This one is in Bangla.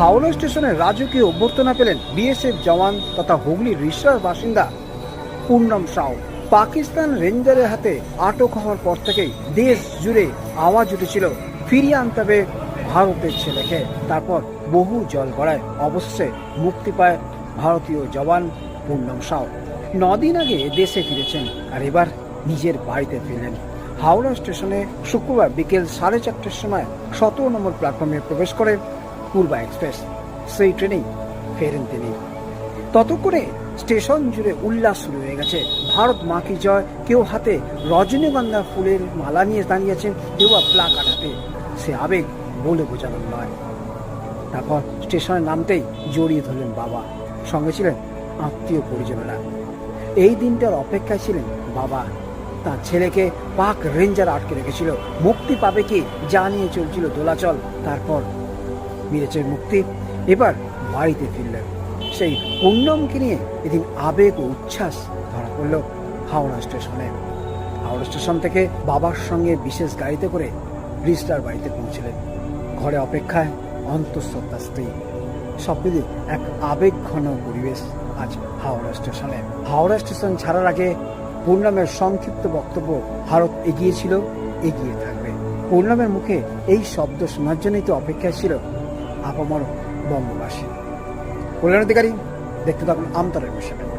হাওড়া স্টেশনে রাজকীয় অভ্যর্থনা পেলেন বিএসএফ জওয়ান তথা হুগলি রিসরার বাসিন্দা পূর্ণম সাউ। পাকিস্তান রেঞ্জারের হাতে আটক হওয়ার পর থেকেই দেশ জুড়ে আওয়াজ উঠেছিল, ফিরিয়ে আনতে হবে ভারতের ছেলেকে। তারপর বহু জল গড়ায় অবশেষে মুক্তি পায় ভারতীয় জওয়ান পূর্ণম সাউ। নদিন আগে দেশে ফিরেছেন আর এবার নিজের বাড়িতে ফিরলেন। হাওড়া স্টেশনে শুক্রবার বিকেল সাড়ে চারটের সময় সতেরো নম্বর প্ল্যাটফর্মে প্রবেশ করে পূর্বা এক্সপ্রেস, সেই ট্রেনেই ফেরেন তিনি। ততক্ষণে স্টেশন জুড়ে উল্লাস শুরু হয়ে গেছে। ভারত মা কি জয়, কেউ হাতে রজনীগন্ধা ফুলের মালা নিয়ে দাঁড়িয়েছেন, কেউ বা প্লাকার হাতে। সে আবেগ বলে বোঝানোর নয়। তারপর স্টেশনে নামতেই জড়িয়ে ধরলেন বাবা। সঙ্গে ছিলেন আত্মীয় পরিজনেরা। এই দিনটার অপেক্ষায় ছিলেন বাবা। তার ছেলেকে পাক রেঞ্জার আটকে রেখেছিল। মুক্তি পাবে কি যা নিয়ে চলছিল দোলাচল। তারপর মিলেছে মুক্তি। এবার বাড়িতে ফিরলেন। সেই পূর্ণমকে নিয়ে এদিন আবেগ ও উচ্ছ্বাস ধরা পড়ল হাওড়া স্টেশনে। হাওড়া স্টেশন থেকে বাবার সঙ্গে বিশেষ গাড়িতে করে রিস্টার বাড়িতে পৌঁছলেন। ঘরে অপেক্ষায় অন্তঃসত্ত্বা স্ত্রী। সব এক আবেগ ঘন পরিবেশ আজ হাওড়া স্টেশনে। হাওড়া স্টেশন ছাড়ার আগে পূর্ণামের সংক্ষিপ্ত বক্তব্য ভারত এগিয়েছিল এগিয়ে থাকবে। পূর্ণামের মুখে এই শব্দ শোনার জন্যই তো অপেক্ষায় ছিল আপামর বঙ্গবাসী। কল্যাণ অধিকারী দেখতে থাকুন আমতারের মিশনে